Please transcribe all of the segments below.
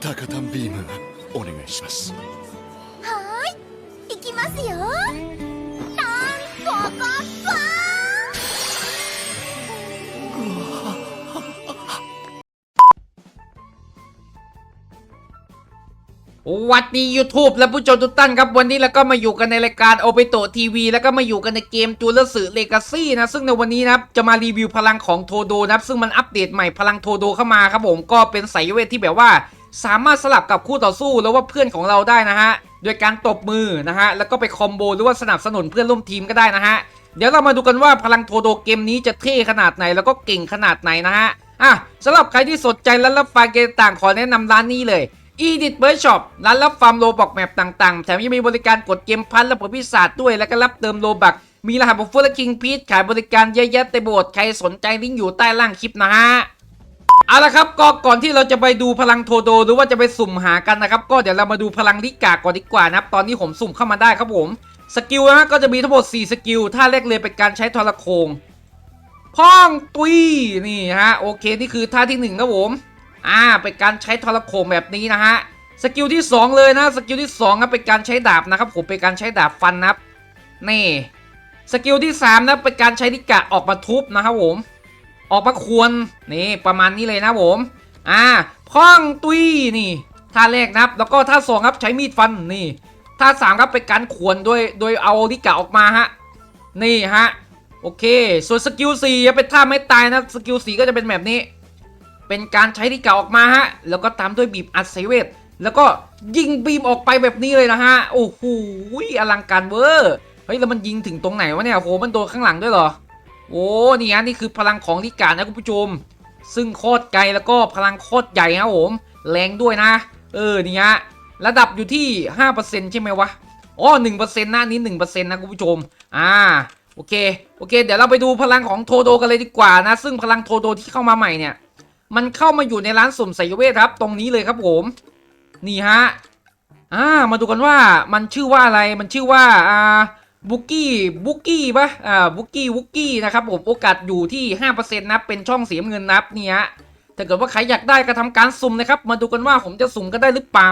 高弾ビームお願いしますはーい行きますよタンポポポหวัดดี YouTube และผู้ชมทุกท่านครับ วันนี้เราก็มาอยู่กันในรายการโอเปโตทีวีแล้วก็มาอยู่กันในเกมจูเลสือเลกาซี่นะ ซึ่งในวันนี้นะครับ จะมารีวิวพลังของโทโดนะครับ ซึ่งมันอัปเดตใหม่พลังโทโดเข้ามาครับผมก็เป็นสายเวทที่แบบว่า สามารถสลับกับคู่ต่อสู้แล้วว่าเพื่อนของเราได้นะฮะโดยการตบมือนะฮะแล้วก็ไปคอมโบหรือว่าสนับสนุนเพื่อนร่วมทีมก็ได้นะฮะเดี๋ยวเรามาดูกันว่าพลังโทโดเกมนี้จะเท่ขนาดไหนแล้วก็เก่งขนาดไหนนะฮะอะสำหรับใครที่สนใจและรับฟังเกมต่างขอแนะนำร้านนี้เลย Edit b i r d Shop ร้านรับฟาร์มโลบอกแมปต่างๆ แถมยังมีบริการกดเกมพันและผลพิศาจด้วย แล้วก็รับเติมโลบัก มีรหัสบุฟเฟอร์คิงพีทขายบริการเยอะแยะเต็มไปหมดใครสนใจลิงก์อยู่ใต้ล่างคลิปนะฮะ เอาละครับก็ก่อนที่เราจะไปดูพลังโทโดหรือว่าจะไปสุ่มหากันนะครับ ก็เดี๋ยวเรามาดูพลังลิกาก่อนดีกว่านะครับ ตอนนี้ผมสุ่มเข้ามาได้ครับผม สกิลนะก็จะมีทั้งหมด 4 สกิล ท่าแรกเลยเป็นการใช้ทรโคงพ่องตุยนี่ฮะโอเคนี่คือท่าที่หนึ่งครับผมอ่าเป็นการใช้ทรโคงแบบนี้นะฮะสกิลที่สองเลยนะ สกิลที่สองครับเป็นการใช้ดาบนะครับผมเป็นการใช้ดาบฟันนะครับนี่สกิลที่สามนะเป็นการใช้นิกะออกมาทุบนะครับผม ออกมาควรนี่ประมาณนี้เลยนะผมอ่าพ่องตุยนี่ท่าแรกนะครับแล้วก็ท่าสองครับใช้มีดฟันนี่ท่าสามครับเป็นการขวนโดยโดยเอานิกะออกมาฮะนี่ฮะโอเค ส่วนสกิลสี่จะเป็นท่าไม่ตายนะสกิลสี่ก็จะเป็นแบบนี้ เป็นการใช้ที่เก่าออกมาฮะแล้วก็ตามด้วยบีบอัดไซเวทแล้วก็ยิงบีมออกไปแบบนี้เลยนะฮะโอ้โหอลังการเวอร์เฮ้ยแล้วมันยิงถึงตรงไหนวะเนี่ยโหมันโดนข้างหลังด้วยเหรอ โอ้นี่ฮะนี่คือพลังของลิกานะคุณผู้ชม ซึ่งโคตรไกลแล้วก็พลังโคตรใหญ่ครับผม แรงด้วยนะ เออนี่ฮะระดับอยู่ที่ 5%ใช่ไหมวะอ๋อ1%นะอันนี้1%นะคุณผู้ชม อ่า โอเค โอเค เดี๋ยวเราไปดูพลังของโทโดกันเลยดีกว่านะ ซึ่งพลังโทโดที่เข้ามาใหม่เนี่ย มันเข้ามาอยู่ในร้านสุ่มไสยเวทครับ ตรงนี้เลยครับผม นี่ฮะ อ่า มาดูกันว่ามันชื่อว่าอะไร มันชื่อว่า อ่า บุกกี้บุกกี้ปะอ่าบุกกี้บุกกี้นะครับผมโอกาสอยู่ที่ 5%นะเป็นช่องเสียเงินนับเนี่ฮะถ้าเกิดว่าใครอยากได้ก็ทำการสุ่มนะครับ มาดูกันว่าผมจะสุ่มกันได้หรือเปล่า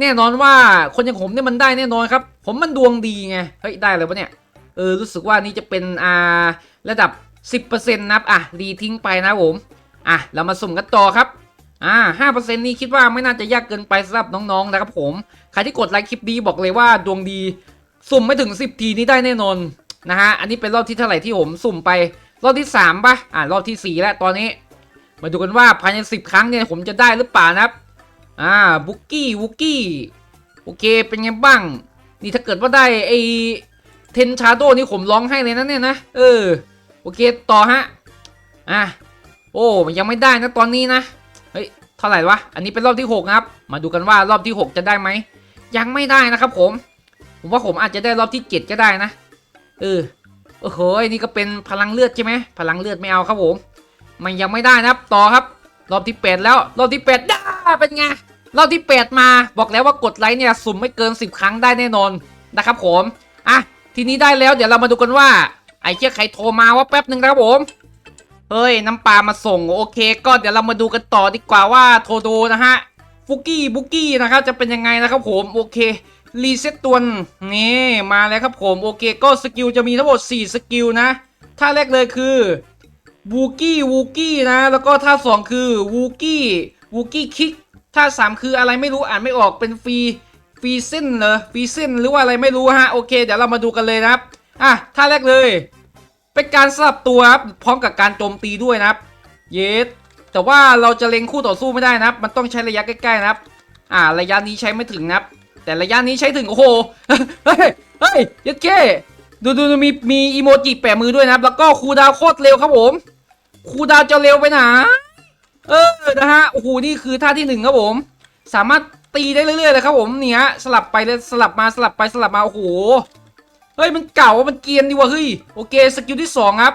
แน่นอนว่าคนอย่างผมเนี่ยมันได้แน่นอนครับ ผมมันดวงดีไงเฮ้ยได้เลยวะเนี่ยเออรู้สึกว่านี่จะเป็นอ่าระดับ 10%นับอะรีทิ้งไปนะผมอะเรามาสุ่มกันต่อครับอ่า5%นี่คิดว่าไม่น่าจะยากเกินไปสำหรับน้องๆนะครับผม ใครที่กดไลค์คลิปนี้บอกเลยว่าดวงดี สุ่มไม่ถึง 10 ทีนี่ได้แน่นอนนะฮะ อันนี้เป็นรอบที่เท่าไหร่ที่ผมสุ่มไป รอบที่3ปะอ่ารอบที่ 4 แล้วตอนนี้ มาดูกันว่าภายใน 10 ครั้งเนี่ยผมจะได้หรือเปล่านะครับ อ่า บุกกี้ บุกกี้ โอเค เป็นไงบ้าง นี่ถ้าเกิดว่าได้ไอเทนชาโดนี่ผมร้องให้เลยนะเนี่ยนะ เออ โอเค ต่อฮะ อะ โอ้ ยังไม่ได้นะตอนนี้นะ เฮ้ย เท่าไหร่วะ อันนี้เป็นรอบที่6นะครับ มาดูกันว่ารอบที่ 6 จะได้ไหม ยังไม่ได้นะครับผม ผมว่าผมอาจจะได้รอบที่ 7 ก็ได้นะ เออ โอ้โห นี่ก็เป็นพลังเลือดใช่ไหม พลังเลือดไม่เอาครับผม มันยังไม่ได้นะครับ ต่อครับ รอบที่ 8 แล้ว รอบที่8ได้เป็นไง รอบที่ 8 มา บอกแล้วว่ากดไลค์เนี่ยสุ่มไม่เกิน 10 ครั้งได้แน่นอนนะครับผม อะ ทีนี้ได้แล้ว เดี๋ยวเรามาดูกันว่า ไอ้เชี่ยใครโทรมาว่าแป๊บหนึ่งนะครับผม เฮ้ย น้ำปลามาส่งโอเค ก็เดี๋ยวเรามาดูกันต่อดีกว่าว่าโทโดนะฮะ ฟุกี้บุกี้นะครับ จะเป็นยังไงนะครับผม โอเค รีเซ็ตตัวนี่มาแล้วครับผมโอเคก็สกิลจะมีทั้งหมด 4 สกิลนะท่าแรกเลยคือวูกี้วูกี้นะ แล้วก็ท่าสองคือวูกี้วูกี้คิกท่าสามคืออะไรไม่รู้อ่านไม่ออกเป็นฟรีฟรีเส้นเหรอฟรีเส้นหรือว่าอะไรไม่รู้ฮะโอเค เดี๋ยวเรามาดูกันเลยนะครับอะท่าแรกเลย เป็นการสลับตัวครับพร้อมกับการโจมตีด้วยนะครับ เยสแต่ว่าเราจะเล็งคู่ต่อสู้ไม่ได้นะครับ มันต้องใช้ระยะใกล้ๆนะครับ อ่าระยะนี้ใช้ไม่ถึงนะครับ แต่ระยะนี้ใช้ถึง โอ้โห เฮ้ย เฮ้ยยัดเก้ดูดูมีมีอีโมจิแปะมือด้วยนะครับ แล้วก็คูดาวโคตรเร็วครับผม คูดาวจะเร็วไปหนา เออ นะฮะ โอ้โห นี่คือท่าที่หนึ่งครับผม สามารถตีได้เรื่อยๆเลยครับผมเนี่ยสลับไปเลยสลับมาสลับไปสลับมา โอ้โห เฮ้ย มันเก่ามันเกียนดีว่ะเฮ้ย โอเค สกิลที่สองครับ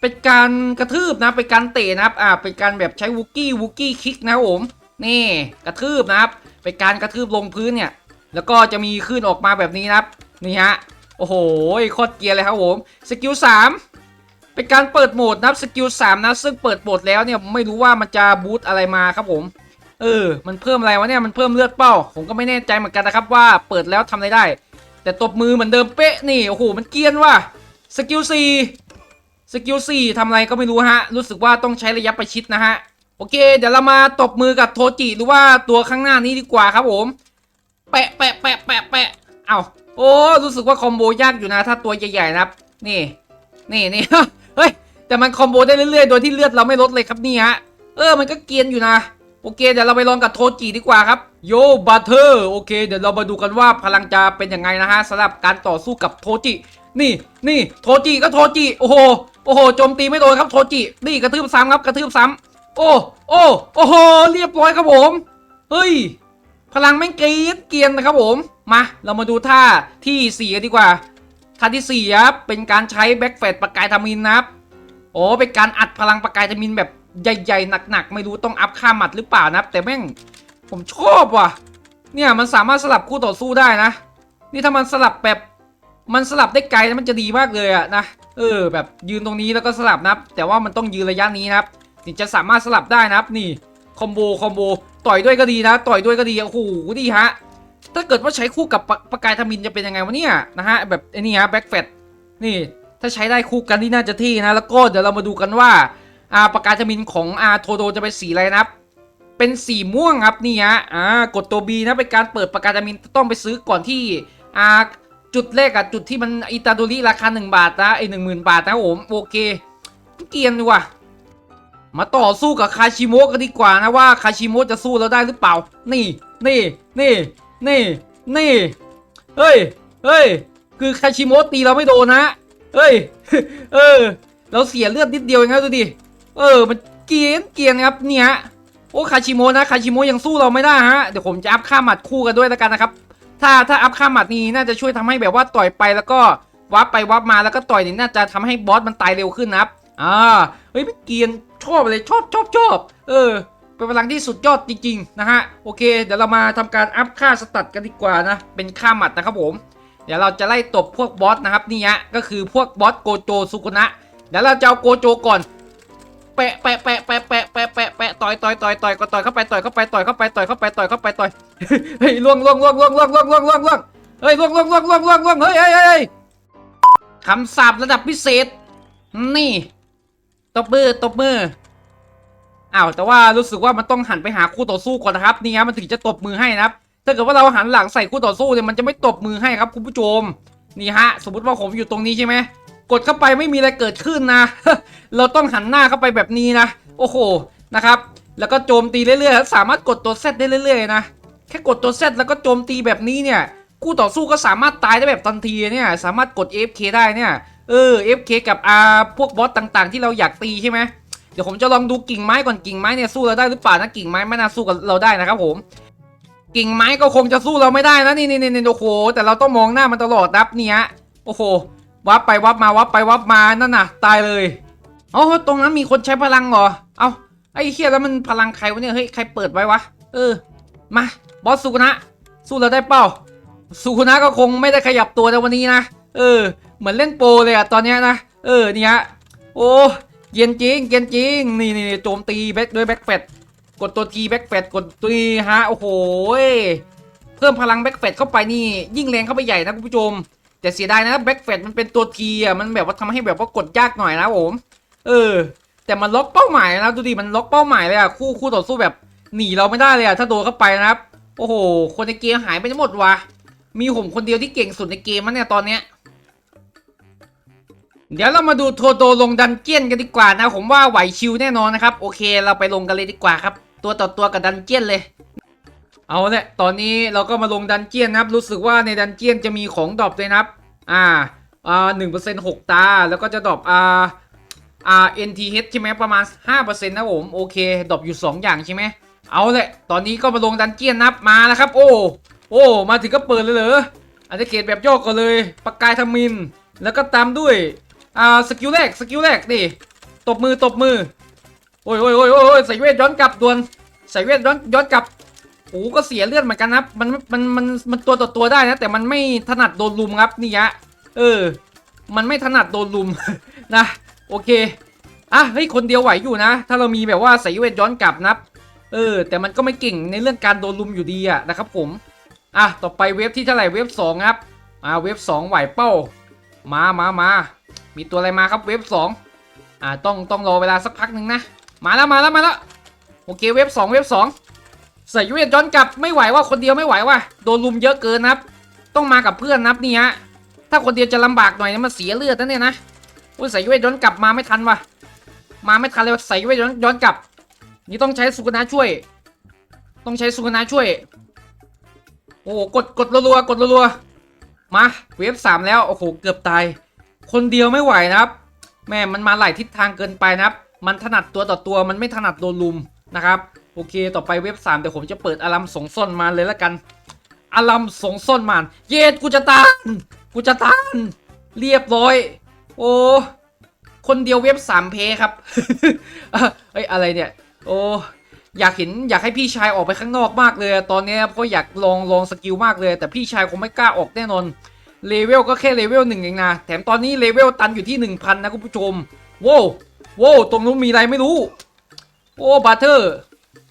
เป็นการกระทืบนะ เป็นการเตะนะครับ อ่า เป็นการแบบใช้วูกี้วูกี้คิกนะครับผม นี่ กระทืบนะครับ เป็นการกระทืบลงพื้นเนี่ย แล้วก็จะมีขึ้นออกมาแบบนี้นะครับ นี่ฮะ โอ้โหโคตรเกียนเลยครับผม สกิลสามเป็นการเปิดโหมดนะครับ สกิลสามนะ ซึ่งเปิดโหมดแล้วเนี่ยไม่รู้ว่ามันจะบูตอะไรมาครับผม เออ มันเพิ่มอะไรวะเนี่ย มันเพิ่มเลือดเป้า ผมก็ไม่แน่ใจเหมือนกันนะครับว่าเปิดแล้วทำอะไรได้ แต่ตบมือเหมือนเดิมเป๊ะนี่ โอ้โห มันเกียนว่ะ สกิลสี่สกิลสี่ทำอะไรก็ไม่รู้ฮะ รู้สึกว่าต้องใช้ระยะประชิดนะฮะ โอเค เดี๋ยวเรามาตบมือกับโทจิหรือว่าตัวข้างหน้านี้ดีกว่าครับผม แปะแปะแปะแปะแปะเอาโอ้ รู้สึกว่าคอมโบยากอยู่นะ ถ้าตัวใหญ่ๆนะครับ นี่ นี่นี่เฮ้ย แต่มันคอมโบได้เรื่อยๆ โดยที่เลือดเราไม่ลดเลยครับนี่ฮะ เออ มันก็เกียนอยู่นะ โอเค เดี๋ยวเราไปลองกับโทจิดีกว่าครับ โยบัตเตอร์ โอเค เดี๋ยวเรามาดูกันว่าพลังจะเป็นยังไงนะฮะสำหรับการต่อสู้กับโทจิ นี่ นี่ โทจิก็โทจิ โอ้โห โอ้โห โจมตีไม่โดนครับโทจิ นี่กระทืบซ้ำครับ กระทืบซ้ำโอ้ โอ้ โอ้โห เรียบร้อยครับผม เฮ้ย พลังแม่งเกรียเกรียนนะครับผม มา เรามาดูท่าที่สี่กันดีกว่า ท่าที่สี่ครับ เป็นการใช้แบ็กแฟดประกายทามินนะครับโอ้เป็นการอัดพลังประกายทามินแบบใหญ่ ๆ หนัก ๆ ไม่รู้ต้องอัพค่าหมัดหรือเปล่านะครับ แต่แม่งผมชอบว่ะ เนี่ยมันสามารถสลับคู่ต่อสู้ได้นะ นี่ถ้ามันสลับแบบมันสลับได้ไกลนะมันจะดีมากเลยอะนะ เออ แบบยืนตรงนี้แล้วก็สลับนะครับ แต่ว่ามันต้องยืนระยะนี้นะครับถึงจะสามารถสลับได้นะครับนี่ คอมโบคอมโบต่อยด้วยก็ดีนะ ต่อยด้วยก็ดีโอ้โหดีฮะถ้าเกิดว่าใช้คู่กับปะประกายทามินจะเป็นยังไงวะเนี่ยนะฮะแบบไอ้นี่ฮะแบ็กแฟดนี่ถ้าใช้ได้คู่กันที่น่าจะที่นะแล้วก็เดี๋ยวเรามาดูกันว่าอาประกายทามินของอาโทโดจะเป็นสีอะไรนะครับเป็นสีม่วงครับนี่ฮะอ่ากดตัว B นะเป็นการเปิดประกายทามินต้องไปซื้อก่อนที่อ่าจุดแรกอะจุดที่มันอิตาโดริราคา 1 บาทนะไอหนึ่งหมื่นบาทนะผมโอเคเกียนดีว่ะ มาต่อสู้กับคาชิโมะกันดีกว่านะว่าคาชิโมะจะสู้เราได้หรือเปล่า นี่ นี่ นี่ นี่ นี่ เฮ้ย เฮ้ย คือคาชิโมะตีเราไม่โดนนะ เฮ้ย เออ เราเสียเลือดนิดเดียวเองนะดูดิ เออ มันเกียนเกียนครับเนี่ย โอ้คาชิโมะนะคาชิโมะยังสู้เราไม่ได้ฮะ เดี๋ยวผมจะอัพค่าหมัดคู่กันด้วยแล้วกันนะครับ ถ้าถ้าอัพค่าหมัดนี้น่าจะช่วยทำให้แบบว่าต่อยไปแล้วก็วับไปวับมาแล้วก็ต่อยนี่น่าจะทำให้บอสมันตายเร็วขึ้นนะครับ อ่าเฮ้ยไม่เกียนชอบเลยชอบชอบชอบเออเป็นพลังที่สุดยอดจริงๆนะฮะโอเค เดี๋ยวเรามาทำการอัพค่าสตัดกันดีกว่านะเป็นค่าหมัดนะครับผม เดี๋ยวเราจะไล่ตบพวกบอสนะครับนี่ฮะก็คือพวกบอสโกโจสุกุนะเดี๋ยวเราจะเอาโกโจก่อนแปะแปะแปะแปะแปะแปะแปะแปะต่อยต่อยต่อยต่อยก็ต่อยเข้าไปต่อยเข้าไปต่อยเข้าไปต่อยเข้าไปต่อยเข้าไปต่อยเฮ้ยล่วงล่วงล่วงล่วงล่วงล่วงล่วงล่วงล่วงเฮ้ยล่วงล่วงล่วงล่วงล่วงล่วงเฮ้ยเฮ้ยเฮ้ยคำสาประดับพิเศษ นี่ ตบมือตบมืออ้าวแต่ว่ารู้สึกว่ามันต้องหันไปหาคู่ต่อสู้ก่อนนะครับนี่ฮะมันถึงจะตบมือให้นะครับ ถ้าเกิดว่าเราหันหลังใส่คู่ต่อสู้เนี่ยมันจะไม่ตบมือให้ครับคุณผู้ชมนี่ฮะ สมมติว่าผมอยู่ตรงนี้ใช่ไหมกดเข้าไปไม่มีอะไรเกิดขึ้นนะ เราต้องหันหน้าเข้าไปแบบนี้นะ โอ้โหนะครับ แล้วก็โจมตีเรื่อยๆสามารถกดตัวเซตได้เรื่อยๆนะแค่กดตัวเซตแล้วก็โจมตีแบบนี้เนี่ยคู่ต่อสู้ก็สามารถตายได้แบบทันทีเนี่ย สามารถกด AFK ได้เนี่ย เออ F K กับอาพวกบอสต่างๆ ที่เราอยากตีใช่ไหมเดี๋ยวผมจะลองดูกิ่งไม้ก่อนกิ่งไม้เนี่ยสู้เราได้หรือเปล่านะกิ่งไม้ไม่น่าสู้กับเราได้นะครับผม กิ่งไม้ก็คงจะสู้เราไม่ได้นะนี่นี่นี่โอ้โหแต่เราต้องมองหน้ามันตลอดนับเนี่ยโอ้โหวับไปวับมาวับไปวับมานั่นน่ะ ตายเลยเอ๋อตรงนั้นมีคนใช้พลังเหรอเอาไอ้เฮียแล้วมันพลังใครวะเนี่ยเฮ้ยใครเปิดไว้วะเออ มาบอสสุกุนะสู้เราได้เปล่าสุกุนะก็คงไม่ได้ขยับตัวในวันนี้นะ เออ เหมือนเล่นโปรเลยอะตอนเนี้ยนะ เออนี่ฮะโอ้เย็นจริงเย็นจริง นี่นี่โจมตีแบ็คด้วยแบ็คแฟดกดตัวทีแบ็คแฟดกดตัวฮะ โอ้โห เพิ่มพลังแบ็คแฟดเข้าไปนี่ ยิ่งแรงเข้าไปใหญ่นะคุณผู้ชม แต่เสียดายนะแบ็คแฟดมันเป็นตัวทีอะ มันแบบว่าทำให้แบบว่ากดยากหน่อยนะผม เออ แต่มันล็อกเป้าหมายนะดูดิ มันล็อกเป้าหมายเลยอะ คู่คู่ต่อสู้แบบหนีเราไม่ได้เลยอะ ถ้าโดนเข้าไปนะครับ โอ้โห คนในเกมหายไปทั้งหมดวะมีผมคนเดียวที่เก่งสุดในเกมมันเนี่ยตอนเนี้ย เดี๋ยวเรามาดูโทโดลงดันเจียนกันดีกว่านะ ผมว่าไหวชิวแน่นอนนะครับ โอเคเราไปลงกันเลยดีกว่าครับ ตัวต่อตัวกับดันเจียนเลย เอาละตอนนี้เราก็มาลงดันเจียนนะครับ รู้สึกว่าในดันเจียนจะมีของดรอปเลยนะครับ อ่าอ่าหนึ่งเปอร์เซ็นต์หกตา แล้วก็จะดรอปอ่าอ่า NTH ใช่ไหมประมาณห้าเปอร์เซ็นต์นะผม โอเคดรอปอยู่สองอย่างใช่ไหมเอาละตอนนี้ก็มาลงดันเจียนนับมาแล้วครับ โอ้ โอ้ มาถึงก็เปิดเลยเหรออาจจะเกตแบบย่อก่อนเลยปากกายทมิน แล้วก็ตามด้วย อ่าสกิลแรกสกิลแรกนี่ตบมือตบมือโอ้ยโอ้ยโอ้ยโอ้ยใส่เวทย้อนกลับดวนใส่เวทย้อนย้อนกลับโอ้ก็เสียเลือดเหมือนกันนะครับมันมันมันมันตัวต่อตัวได้นะแต่มันไม่ถนัดโดนลุมครับนี่ฮะเออ มันไม่ถนัดโดนลุมนะโอเคอะเฮ้ยคนเดียวไหวอยู่นะ ถ้าเรามีแบบว่าใส่เวทย้อนกลับนับเออ แต่มันก็ไม่เก่งในเรื่องการโดนลุมอยู่ดีอะนะครับผมอะต่อไปเวฟที่เท่าไหร่เวฟสองครับอ่าเวฟสองไหวเป้ามามามา มีตัวอะไรมาครับเวฟสองอ่าต้องต้องรอเวลาสักพักหนึ่งนะ มาแล้วมาแล้วมาแล้วโอเคเวฟสองเวฟสองใส่ยูเอ็นย้อนกลับไม่ไหวว่าคนเดียวไม่ไหวว่ะโดนลุมเยอะเกินนะครับ ต้องมากับเพื่อนนับนี่ฮะถ้าคนเดียวจะลำบากหน่อยนะมันเสียเลือดนะเนี่ยนะอุ้ยใส่ยูเอ็นย้อนกลับมาไม่ทันว่ะมาไม่ทันเลยใส่ยูเอ็นย้อนย้อนกลับ นี่ต้องใช้สุกนาช่วย ต้องใช้สุกนาช่วย โอ้โหกดกดรัวๆกดรัวๆมาเวฟสามแล้วโอ้โหเกือบตาย คนเดียวไม่ไหวนะครับ แม่มันมาหลายทิศทางเกินไปนะครับ มันถนัดตัวต่อตัวมันไม่ถนัดโดนลุมนะครับ โอเค ต่อไปเว็บสามเดี๋ยวผมจะเปิดอารัมสงซ่อนมาเลยละกันอารัมสงซ่อนมารเย็ดกูจะตานกูจะตานเรียบร้อย โอ้คนเดียวเว็บสามเพครับเอ้ยอะไรเนี่ย โอ้อยากเห็นอยากให้พี่ชายออกไปข้างนอกมากเลย ตอนนี้ยเพราะอยากลองลองสกิลมากเลย แต่พี่ชายคงไม่กล้าออกแน่นอน เลเวลก็แค่เลเวลหนึ่งเองนะ แถมตอนนี้เลเวลตันอยู่ที่ 1,000 นะคุณผู้ชมโว้วโว้วตรงนู้นมีอะไรไม่รู้ โอ้บัตเทอร์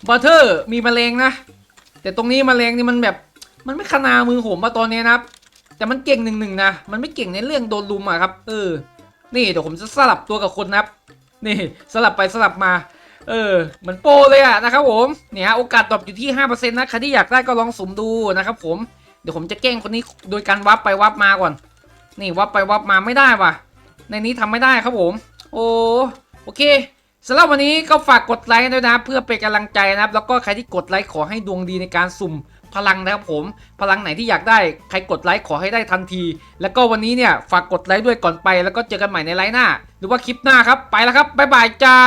บัตเทอร์มีแมลงนะ แต่ตรงนี้แมลงนี่มันแบบมันไม่ขนามือผมมาตอนนี้นะครับ แต่มันเก่งหนึ่งหนึ่งนะ มันไม่เก่งในเรื่องโดนลุมอะครับ เออ นี่เดี๋ยวผมจะสลับตัวกับคนนะครับ นี่สลับไปสลับมา เออเหมือนโปเลยอะนะครับผม เนี่ยโอกาสตอบอยู่ที่5%นะใครที่อยากได้ก็ลองสุ่มดูนะครับผม เดี๋ยวผมจะแกล้งคนนี้โดยการวับไปวับมาก่อน นี่วับไปวับมาไม่ได้ว่ะ ในนี้ทำไม่ได้ครับผม โอ้โอเคสำหรับวันนี้ก็ฝากกดไลค์ด้วยนะ เพื่อเป็นกำลังใจนะครับ แล้วก็ใครที่กดไลค์ขอให้ดวงดีในการสุ่มพลังนะครับผม พลังไหนที่อยากได้ใครกดไลค์ขอให้ได้ทันที แล้วก็วันนี้เนี่ยฝากกดไลค์ด้วยก่อนไป แล้วก็เจอกันใหม่ในไลฟ์หน้า หรือว่าคลิปหน้าครับไปแล้วครับบ๊ายบายจ้า